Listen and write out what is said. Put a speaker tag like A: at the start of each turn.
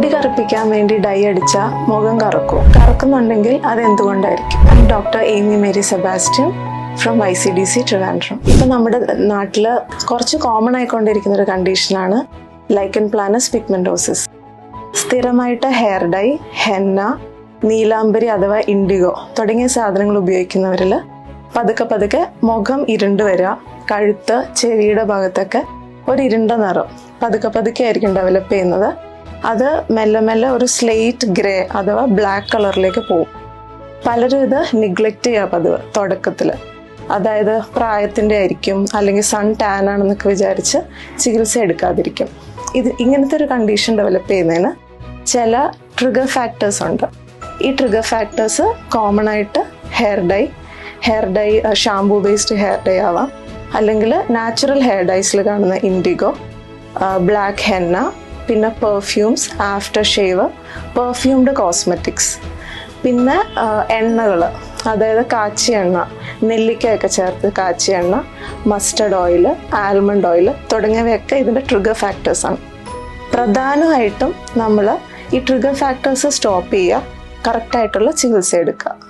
A: മുടി കറുപ്പിക്കാൻ വേണ്ടി ഡൈ അടിച്ച മുഖം കറക്കും. കറക്കുന്നുണ്ടെങ്കിൽ അത് എന്തുകൊണ്ടായിരിക്കും doctor Amy Mary Sebastian from Y C D C Trivandrum ഇപ്പം നമ്മുടെ നാട്ടിൽ കുറച്ച് കോമൺ ആയിക്കൊണ്ടിരിക്കുന്ന ഒരു കണ്ടീഷനാണ് ലൈക്കൻ പ്ലാനസ് പിഗ്മെന്റോസിസ് സ്ഥിരമായിട്ട് ഹെയർ ഡൈ ഹെന്ന നീലാംബരി അഥവാ ഇൻഡിഗോ തുടങ്ങിയ സാധനങ്ങൾ ഉപയോഗിക്കുന്നവരിൽ പതുക്കെ പതുക്കെ മുഖം ഇരുണ്ട് വരിക കഴുത്ത് ചെവിയുടെ ഭാഗത്തൊക്കെ ഒരു ഇരുണ്ട നിറം പതുക്കെ പതുക്കെ ആയിരിക്കും ഡെവലപ്പ് ചെയ്യുന്നത്. അത് മെല്ലെ മെല്ലെ ഒരു സ്ലേറ്റ് ഗ്രേ അഥവാ ബ്ലാക്ക് കളറിലേക്ക് പോകും പലരും ഇത് നിഗ്ലക്റ്റ് ചെയ്യുക പതിവ് തുടക്കത്തിൽ അതായത് പ്രായത്തിന്റെ ആയിരിക്കും അല്ലെങ്കിൽ സൺ ടാൻ ആണെന്നൊക്കെ വിചാരിച്ച് ചികിത്സ എടുക്കാതിരിക്കും. ഇത് ഇങ്ങനത്തെ ഒരു കണ്ടീഷൻ ഡെവലപ്പ് ചെയ്യുന്നതിന് ചില ട്രിഗർ ഫാക്ടേഴ്സ് ഉണ്ട്. ഈ ട്രിഗർ ഫാക്ടേഴ്സ് കോമൺ ആയിട്ട് hair dye hair dye shampoo based hair dye ആവാം. അല്ലെങ്കിൽ നാച്ചുറൽ ഹെയർ ഡൈസിൽ കാണുന്ന ഇൻഡിഗോ ബ്ലാക്ക് ഹെന്ന പിന്നെ perfumes after shave perfumed cosmetics പിന്നെ എണ്ണകൾ അതായത് കാച്ചി എണ്ണ നെല്ലിക്കയൊക്കെ ചേർത്ത് കാച്ചി എണ്ണ മസ്റ്റർഡ് ഓയിൽ ആൽമണ്ട് ഓയിൽ തുടങ്ങിയവയൊക്കെ ഇതിന്റെ ട്രിഗർ ഫാക്ടേഴ്സാണ് പ്രധാനമായിട്ടും നമ്മൾ ഈ ട്രിഗർ ഫാക്ടേഴ്സ് സ്റ്റോപ്പ് ചെയ്യുക കറക്റ്റായിട്ടുള്ള ചികിത്സ എടുക്കുക.